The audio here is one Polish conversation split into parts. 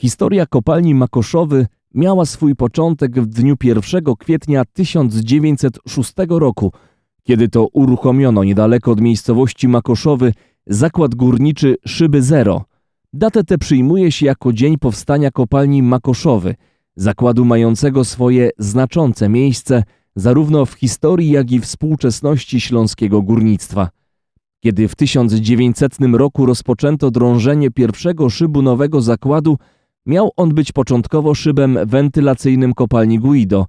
Historia kopalni Makoszowy miała swój początek w dniu 1 kwietnia 1906 roku, kiedy to uruchomiono niedaleko od miejscowości Makoszowy zakład górniczy Szyby Zero. Datę tę przyjmuje się jako dzień powstania kopalni Makoszowy, zakładu mającego swoje znaczące miejsce zarówno w historii, jak i współczesności śląskiego górnictwa. Kiedy w 1900 roku rozpoczęto drążenie pierwszego szybu nowego zakładu, miał on być początkowo szybem wentylacyjnym kopalni Guido.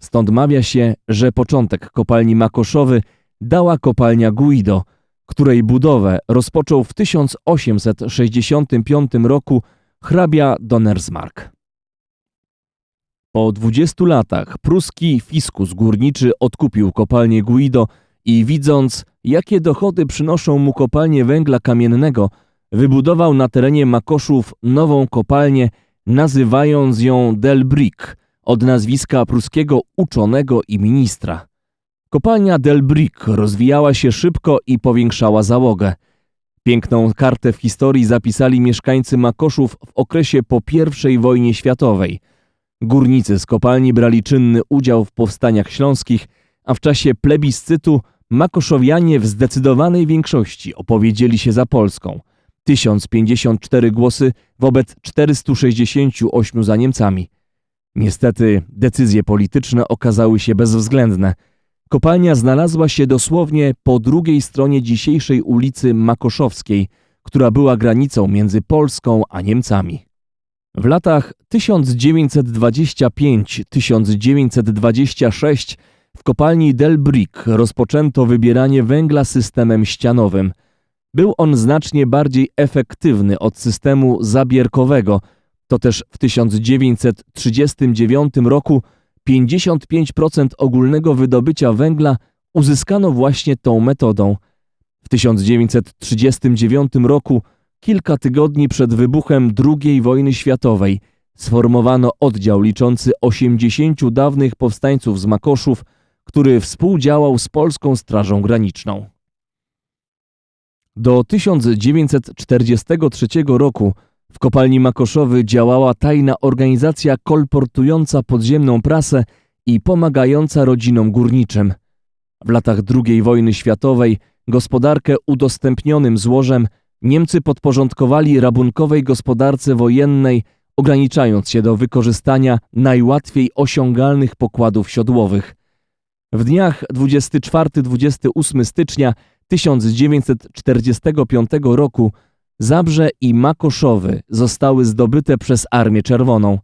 Stąd mawia się, że początek kopalni Makoszowy dała kopalnia Guido, której budowę rozpoczął w 1865 roku hrabia Donnersmarck. Po 20 latach pruski fiskus górniczy odkupił kopalnię Guido i widząc, jakie dochody przynoszą mu kopalnie węgla kamiennego, wybudował na terenie Makoszów nową kopalnię, nazywając ją Del Brick od nazwiska pruskiego uczonego i ministra. Kopalnia Del Brick rozwijała się szybko i powiększała załogę. Piękną kartę w historii zapisali mieszkańcy Makoszów w okresie po I wojnie światowej. Górnicy z kopalni brali czynny udział w powstaniach śląskich, a w czasie plebiscytu Makoszowianie w zdecydowanej większości opowiedzieli się za Polską. 1054 głosy wobec 468 za Niemcami. Niestety decyzje polityczne okazały się bezwzględne. Kopalnia znalazła się dosłownie po drugiej stronie dzisiejszej ulicy Makoszowskiej, która była granicą między Polską a Niemcami. W latach 1925-1926 w kopalni Del Brick rozpoczęto wybieranie węgla systemem ścianowym. Był on znacznie bardziej efektywny od systemu zabierkowego. To też w 1939 roku 55% ogólnego wydobycia węgla uzyskano właśnie tą metodą. W 1939 roku, kilka tygodni przed wybuchem II wojny światowej, sformowano oddział liczący 80 dawnych powstańców z Makoszów, który współdziałał z Polską Strażą Graniczną. Do 1943 roku w kopalni Makoszowy działała tajna organizacja kolportująca podziemną prasę i pomagająca rodzinom górniczym. W latach II wojny światowej gospodarkę udostępnionym złożem Niemcy podporządkowali rabunkowej gospodarce wojennej, ograniczając się do wykorzystania najłatwiej osiągalnych pokładów siodłowych. W dniach 24-28 stycznia 1945 roku Zabrze i Makoszowy zostały zdobyte przez Armię Czerwoną.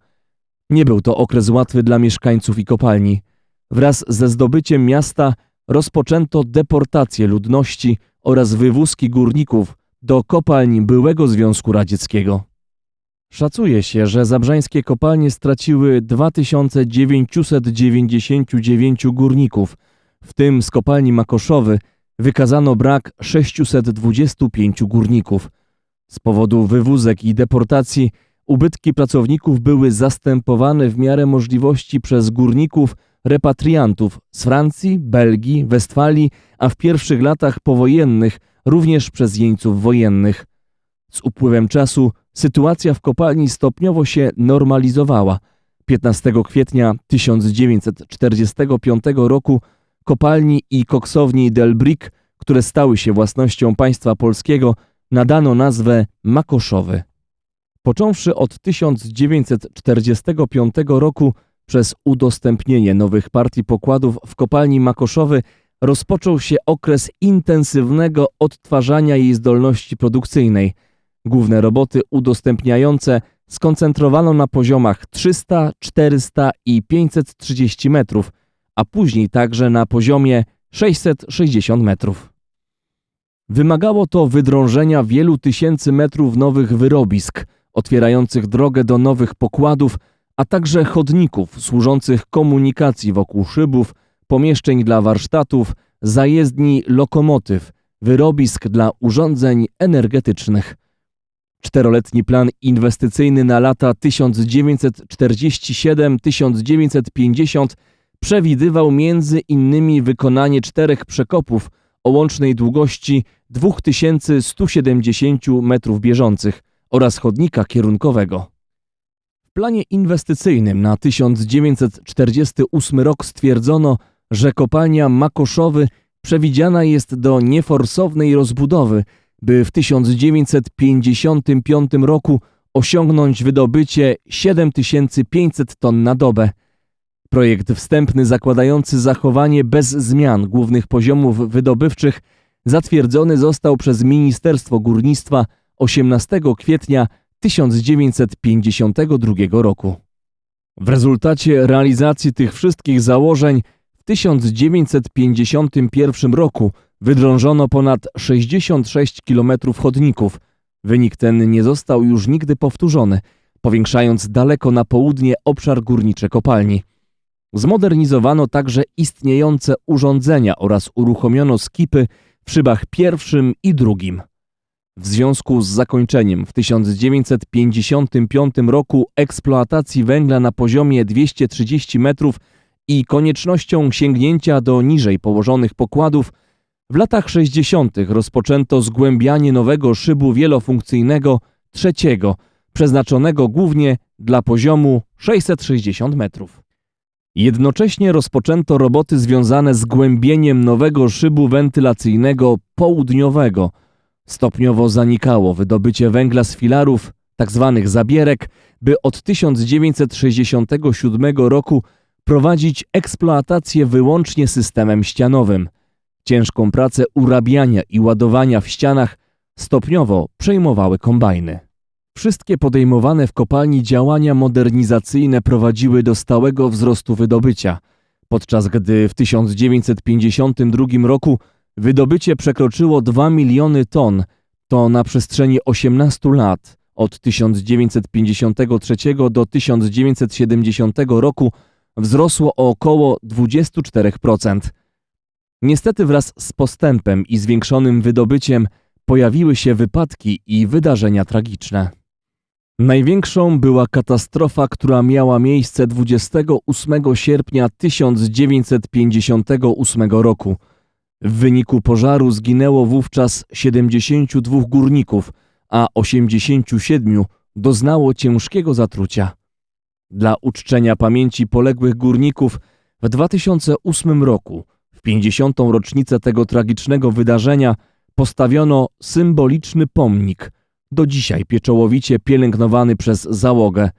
Nie był to okres łatwy dla mieszkańców i kopalni. Wraz ze zdobyciem miasta rozpoczęto deportację ludności oraz wywózki górników do kopalni byłego Związku Radzieckiego. Szacuje się, że zabrzańskie kopalnie straciły 2999 górników, w tym z kopalni Makoszowy wykazano brak 625 górników. Z powodu wywózek i deportacji ubytki pracowników były zastępowane w miarę możliwości przez górników repatriantów z Francji, Belgii, Westfalii, a w pierwszych latach powojennych również przez jeńców wojennych. Z upływem czasu sytuacja w kopalni stopniowo się normalizowała. 15 kwietnia 1945 roku kopalni i koksowni Del Brick, które stały się własnością państwa polskiego, nadano nazwę Makoszowy. Począwszy od 1945 roku przez udostępnienie nowych partii pokładów w kopalni Makoszowy rozpoczął się okres intensywnego odtwarzania jej zdolności produkcyjnej. Główne roboty udostępniające skoncentrowano na poziomach 300, 400 i 530 metrów, a później także na poziomie 660 metrów. Wymagało to wydrążenia wielu tysięcy metrów nowych wyrobisk, otwierających drogę do nowych pokładów, a także chodników służących komunikacji wokół szybów, pomieszczeń dla warsztatów, zajezdni lokomotyw, wyrobisk dla urządzeń energetycznych. Czteroletni plan inwestycyjny na lata 1947-1950 przewidywał między innymi wykonanie czterech przekopów o łącznej długości 2170 metrów bieżących oraz chodnika kierunkowego. planie inwestycyjnym na 1948 rok stwierdzono, że kopalnia Makoszowy przewidziana jest do nieforsownej rozbudowy, by w 1955 roku osiągnąć wydobycie 7500 ton na dobę. Projekt wstępny zakładający zachowanie bez zmian głównych poziomów wydobywczych zatwierdzony został przez Ministerstwo Górnictwa 18 kwietnia 1952 roku. W rezultacie realizacji tych wszystkich założeń w 1951 roku wydrążono ponad 66 km chodników. Wynik ten nie został już nigdy powtórzony, powiększając daleko na południe obszar górniczy kopalni. Zmodernizowano także istniejące urządzenia oraz uruchomiono skipy w szybach pierwszym i drugim. W związku z zakończeniem w 1955 roku eksploatacji węgla na poziomie 230 metrów i koniecznością sięgnięcia do niżej położonych pokładów, w latach 60. rozpoczęto zgłębianie nowego szybu wielofunkcyjnego trzeciego, przeznaczonego głównie dla poziomu 660 metrów. Jednocześnie rozpoczęto roboty związane z głębieniem nowego szybu wentylacyjnego południowego. Stopniowo zanikało wydobycie węgla z filarów, tzw. zabierek, by od 1967 roku prowadzić eksploatację wyłącznie systemem ścianowym. Ciężką pracę urabiania i ładowania w ścianach stopniowo przejmowały kombajny. Wszystkie podejmowane w kopalni działania modernizacyjne prowadziły do stałego wzrostu wydobycia, podczas gdy w 1952 roku wydobycie przekroczyło 2 miliony ton, to na przestrzeni 18 lat, od 1953 do 1970 roku, wzrosło o około 24%. Niestety wraz z postępem i zwiększonym wydobyciem pojawiły się wypadki i wydarzenia tragiczne. Największą była katastrofa, która miała miejsce 28 sierpnia 1958 roku. W wyniku pożaru zginęło wówczas 72 górników, a 87 doznało ciężkiego zatrucia. Dla uczczenia pamięci poległych górników w 2008 roku, w 50. rocznicę tego tragicznego wydarzenia, postawiono symboliczny pomnik – do dzisiaj pieczołowicie pielęgnowany przez załogę.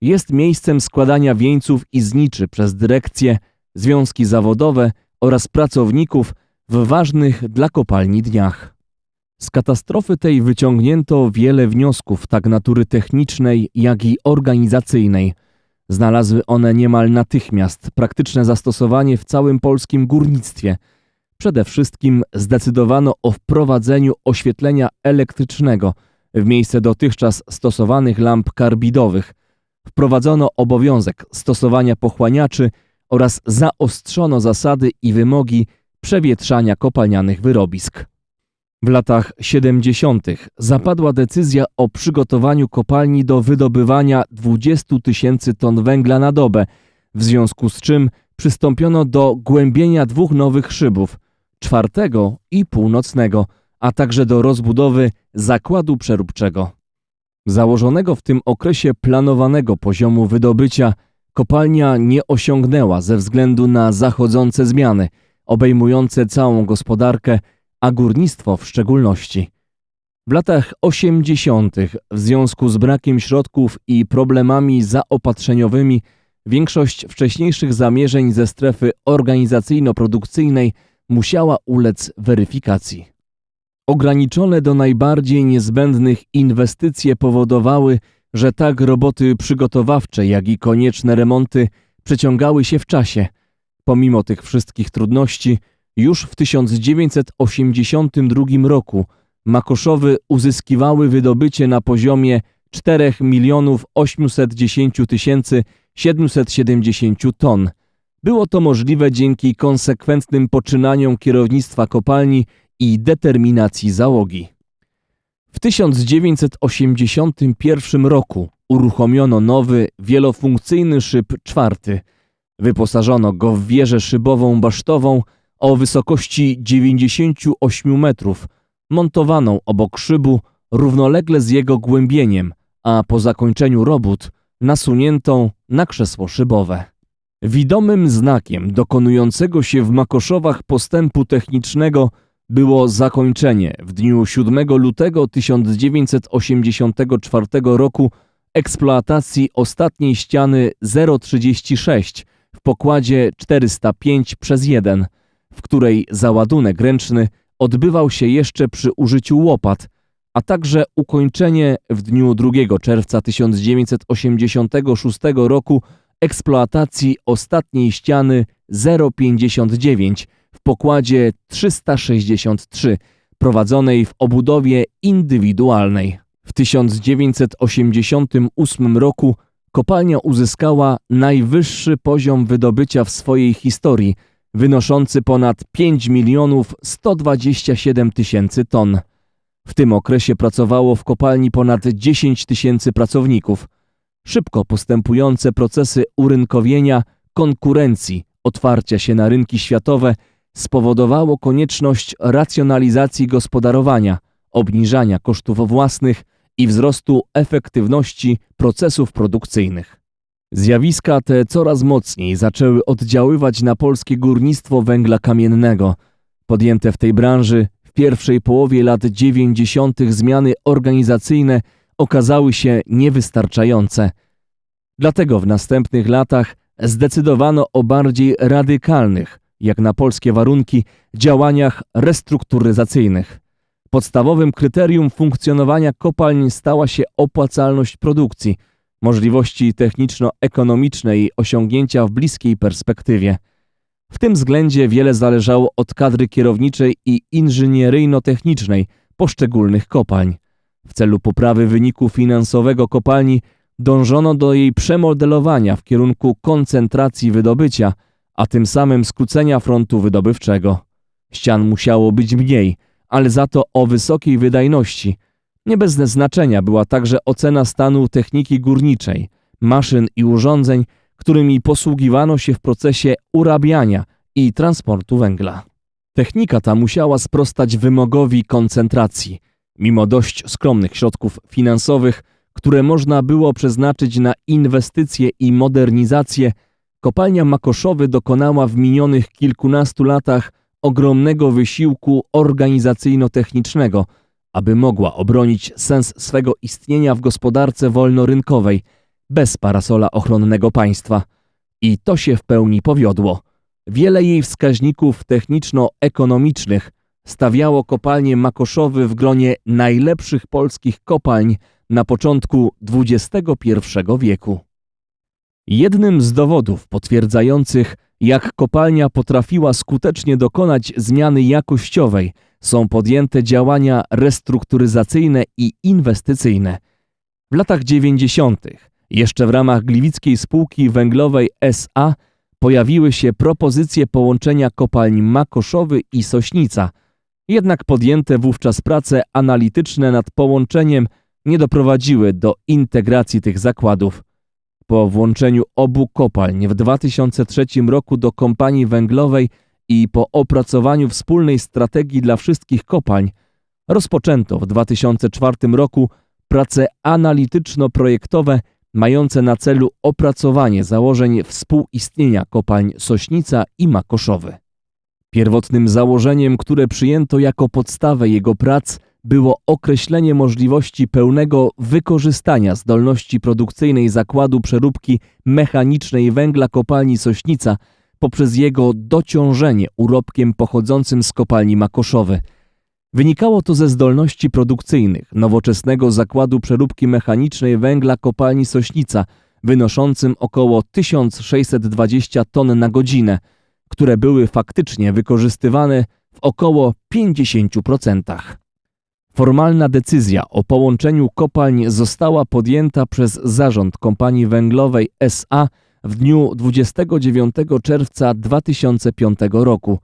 Jest miejscem składania wieńców i zniczy przez dyrekcję, związki zawodowe oraz pracowników w ważnych dla kopalni dniach. Z katastrofy tej wyciągnięto wiele wniosków tak natury technicznej, jak i organizacyjnej. Znalazły one niemal natychmiast praktyczne zastosowanie w całym polskim górnictwie. Przede wszystkim zdecydowano o wprowadzeniu oświetlenia elektrycznego – w miejsce dotychczas stosowanych lamp karbidowych wprowadzono obowiązek stosowania pochłaniaczy oraz zaostrzono zasady i wymogi przewietrzania kopalnianych wyrobisk. W latach 70. zapadła decyzja o przygotowaniu kopalni do wydobywania 20 tysięcy ton węgla na dobę, w związku z czym przystąpiono do głębienia dwóch nowych szybów, czwartego i północnego, a także do rozbudowy zakładu przeróbczego. Założonego w tym okresie planowanego poziomu wydobycia kopalnia nie osiągnęła ze względu na zachodzące zmiany obejmujące całą gospodarkę, a górnictwo w szczególności. W latach 80. w związku z brakiem środków i problemami zaopatrzeniowymi większość wcześniejszych zamierzeń ze strefy organizacyjno-produkcyjnej musiała ulec weryfikacji. Ograniczone do najbardziej niezbędnych inwestycje powodowały, że tak roboty przygotowawcze, jak i konieczne remonty przeciągały się w czasie. Pomimo tych wszystkich trudności, już w 1982 roku Makoszowy uzyskiwały wydobycie na poziomie 4 milionów 810 770 ton. Było to możliwe dzięki konsekwentnym poczynaniom kierownictwa kopalni i determinacji załogi. W 1981 roku uruchomiono nowy, wielofunkcyjny szyb czwarty. Wyposażono go w wieżę szybową basztową o wysokości 98 metrów, montowaną obok szybu równolegle z jego głębieniem, a po zakończeniu robót nasuniętą na krzesło szybowe. Widomym znakiem dokonującego się w Makoszowach postępu technicznego było zakończenie. W dniu 7 lutego 1984 roku eksploatacji ostatniej ściany 036 w pokładzie 405 przez 1, w której załadunek ręczny odbywał się jeszcze przy użyciu łopat, a także ukończenie w dniu 2 czerwca 1986 roku eksploatacji ostatniej ściany 059 w pokładzie 363 prowadzonej w obudowie indywidualnej. W 1988 roku kopalnia uzyskała najwyższy poziom wydobycia w swojej historii, wynoszący ponad 5 milionów 127 tysięcy ton. W tym okresie pracowało w kopalni ponad 10 tysięcy pracowników. Szybko postępujące procesy urynkowienia, konkurencji, otwarcia się na rynki światowe spowodowało konieczność racjonalizacji gospodarowania, obniżania kosztów własnych i wzrostu efektywności procesów produkcyjnych. Zjawiska te coraz mocniej zaczęły oddziaływać na polskie górnictwo węgla kamiennego. Podjęte w tej branży w pierwszej połowie lat 90. zmiany organizacyjne okazały się niewystarczające. Dlatego w następnych latach zdecydowano o bardziej radykalnych, jak na polskie warunki, działaniach restrukturyzacyjnych. Podstawowym kryterium funkcjonowania kopalń stała się opłacalność produkcji, możliwości techniczno-ekonomiczne i osiągnięcia w bliskiej perspektywie. W tym względzie wiele zależało od kadry kierowniczej i inżynieryjno-technicznej poszczególnych kopalń. W celu poprawy wyniku finansowego kopalni dążono do jej przemodelowania w kierunku koncentracji wydobycia, a tym samym skrócenia frontu wydobywczego. Ścian musiało być mniej, ale za to o wysokiej wydajności. Nie bez znaczenia była także ocena stanu techniki górniczej, maszyn i urządzeń, którymi posługiwano się w procesie urabiania i transportu węgla. Technika ta musiała sprostać wymogowi koncentracji. Mimo dość skromnych środków finansowych, które można było przeznaczyć na inwestycje i modernizację, kopalnia Makoszowy dokonała w minionych kilkunastu latach ogromnego wysiłku organizacyjno-technicznego, aby mogła obronić sens swego istnienia w gospodarce wolnorynkowej, bez parasola ochronnego państwa. I to się w pełni powiodło. Wiele jej wskaźników techniczno-ekonomicznych stawiało kopalnię Makoszowy w gronie najlepszych polskich kopalń na początku XXI wieku. Jednym z dowodów potwierdzających, jak kopalnia potrafiła skutecznie dokonać zmiany jakościowej, są podjęte działania restrukturyzacyjne i inwestycyjne. W latach 90., jeszcze w ramach Gliwickiej Spółki Węglowej SA, pojawiły się propozycje połączenia kopalń Makoszowy i Sośnica, jednak podjęte wówczas prace analityczne nad połączeniem nie doprowadziły do integracji tych zakładów. Po włączeniu obu kopalń w 2003 roku do kompanii węglowej i po opracowaniu wspólnej strategii dla wszystkich kopalń, rozpoczęto w 2004 roku prace analityczno-projektowe mające na celu opracowanie założeń współistnienia kopalń Sośnica i Makoszowy. Pierwotnym założeniem, które przyjęto jako podstawę jego prac, było określenie możliwości pełnego wykorzystania zdolności produkcyjnej zakładu przeróbki mechanicznej węgla kopalni Sośnica poprzez jego dociążenie urobkiem pochodzącym z kopalni Makoszowy. Wynikało to ze zdolności produkcyjnych nowoczesnego zakładu przeróbki mechanicznej węgla kopalni Sośnica, wynoszącym około 1620 ton na godzinę, które były faktycznie wykorzystywane w około 50%. Formalna decyzja o połączeniu kopalń została podjęta przez zarząd kompanii węglowej SA w dniu 29 czerwca 2005 roku.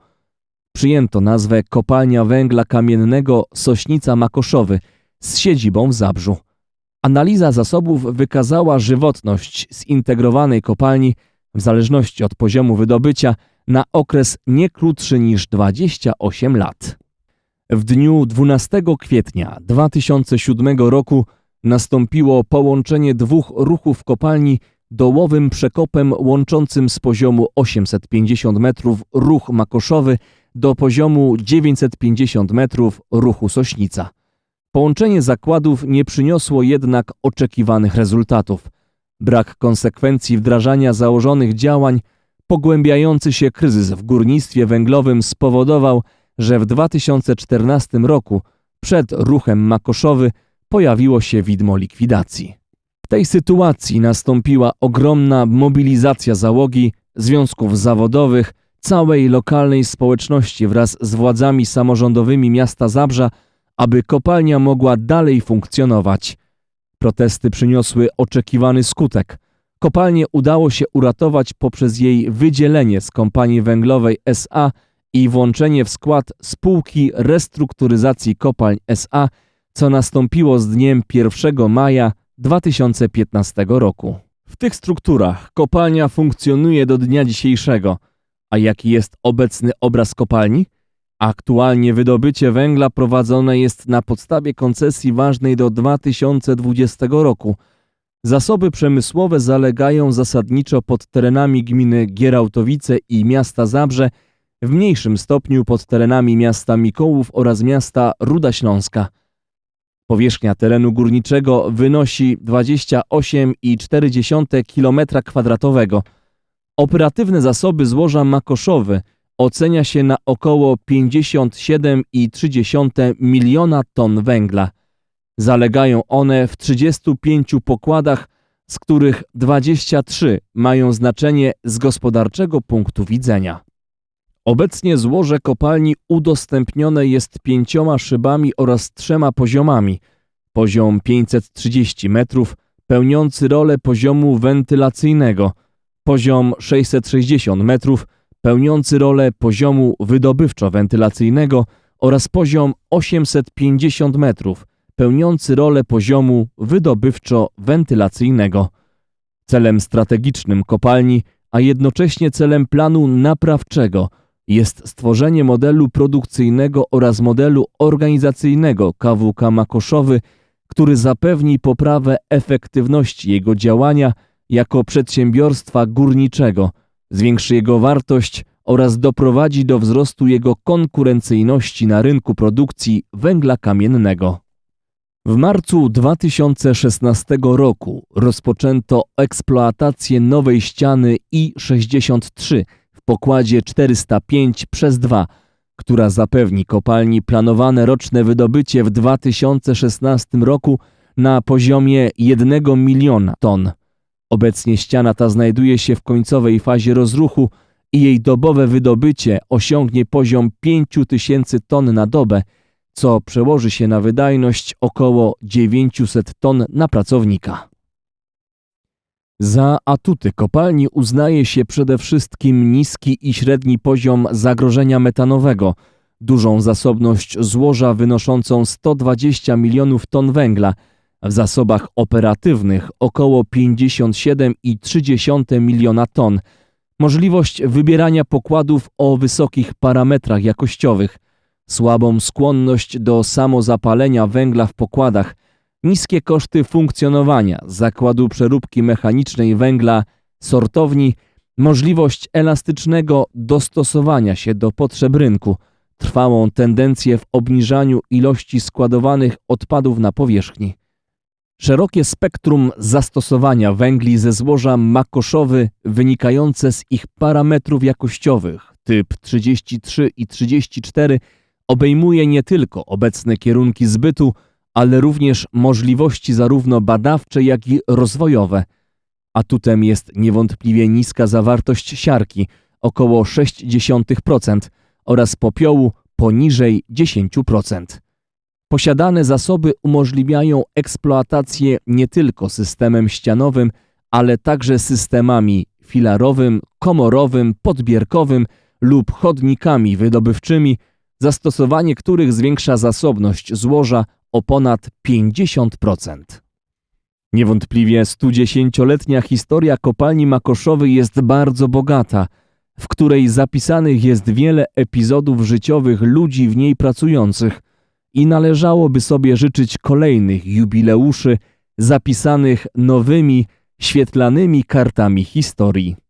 Przyjęto nazwę Kopalnia Węgla Kamiennego Sośnica Makoszowy z siedzibą w Zabrzu. Analiza zasobów wykazała żywotność zintegrowanej kopalni w zależności od poziomu wydobycia na okres nie krótszy niż 28 lat. W dniu 12 kwietnia 2007 roku nastąpiło połączenie dwóch ruchów kopalni dołowym przekopem łączącym z poziomu 850 metrów ruch Makoszowy do poziomu 950 metrów ruchu Sośnica. Połączenie zakładów nie przyniosło jednak oczekiwanych rezultatów. Brak konsekwencji wdrażania założonych działań, pogłębiający się kryzys w górnictwie węglowym spowodował, że w 2014 roku przed ruchem Makoszowy pojawiło się widmo likwidacji. W tej sytuacji nastąpiła ogromna mobilizacja załogi, związków zawodowych, całej lokalnej społeczności wraz z władzami samorządowymi miasta Zabrza, aby kopalnia mogła dalej funkcjonować. Protesty przyniosły oczekiwany skutek. Kopalnię udało się uratować poprzez jej wydzielenie z kompanii węglowej SA i włączenie w skład spółki restrukturyzacji kopalń SA, co nastąpiło z dniem 1 maja 2015 roku. W tych strukturach kopalnia funkcjonuje do dnia dzisiejszego. A jaki jest obecny obraz kopalni? Aktualnie wydobycie węgla prowadzone jest na podstawie koncesji ważnej do 2020 roku. Zasoby przemysłowe zalegają zasadniczo pod terenami gminy Gierałtowice i miasta Zabrze, w mniejszym stopniu pod terenami miasta Mikołów oraz miasta Ruda Śląska. Powierzchnia terenu górniczego wynosi 28,4 km2. Operatywne zasoby złoża Makoszowy ocenia się na około 57,3 miliona ton węgla. Zalegają one w 35 pokładach, z których 23 mają znaczenie z gospodarczego punktu widzenia. Obecnie złoże kopalni udostępnione jest pięcioma szybami oraz trzema poziomami. Poziom 530 metrów, pełniący rolę poziomu wentylacyjnego, poziom 660 metrów, pełniący rolę poziomu wydobywczo-wentylacyjnego oraz poziom 850 metrów, pełniący rolę poziomu wydobywczo-wentylacyjnego. Celem strategicznym kopalni, a jednocześnie celem planu naprawczego – jest stworzenie modelu produkcyjnego oraz modelu organizacyjnego KWK Makoszowy, który zapewni poprawę efektywności jego działania jako przedsiębiorstwa górniczego, zwiększy jego wartość oraz doprowadzi do wzrostu jego konkurencyjności na rynku produkcji węgla kamiennego. W marcu 2016 roku rozpoczęto eksploatację nowej ściany I-63 pokładzie 405 przez 2, która zapewni kopalni planowane roczne wydobycie w 2016 roku na poziomie 1 miliona ton. Obecnie ściana ta znajduje się w końcowej fazie rozruchu i jej dobowe wydobycie osiągnie poziom 5000 ton na dobę, co przełoży się na wydajność około 900 ton na pracownika. Za atuty kopalni uznaje się przede wszystkim niski i średni poziom zagrożenia metanowego, dużą zasobność złoża wynoszącą 120 milionów ton węgla, w zasobach operatywnych około 57,3 miliona ton, możliwość wybierania pokładów o wysokich parametrach jakościowych, słabą skłonność do samozapalenia węgla w pokładach – niskie koszty funkcjonowania zakładu przeróbki mechanicznej węgla, sortowni, możliwość elastycznego dostosowania się do potrzeb rynku, trwałą tendencję w obniżaniu ilości składowanych odpadów na powierzchni. Szerokie spektrum zastosowania węgli ze złoża makoszowy wynikające z ich parametrów jakościowych typ 33 i 34 obejmuje nie tylko obecne kierunki zbytu, ale również możliwości zarówno badawcze, jak i rozwojowe. Atutem jest niewątpliwie niska zawartość siarki, około 0,6% oraz popiołu poniżej 10%. Posiadane zasoby umożliwiają eksploatację nie tylko systemem ścianowym, ale także systemami filarowym, komorowym, podbierkowym lub chodnikami wydobywczymi, zastosowanie których zwiększa zasobność złoża o ponad 50%. Niewątpliwie 110-letnia historia kopalni Makoszowej jest bardzo bogata, w której zapisanych jest wiele epizodów życiowych ludzi w niej pracujących i należałoby sobie życzyć kolejnych jubileuszy zapisanych nowymi, świetlanymi kartami historii.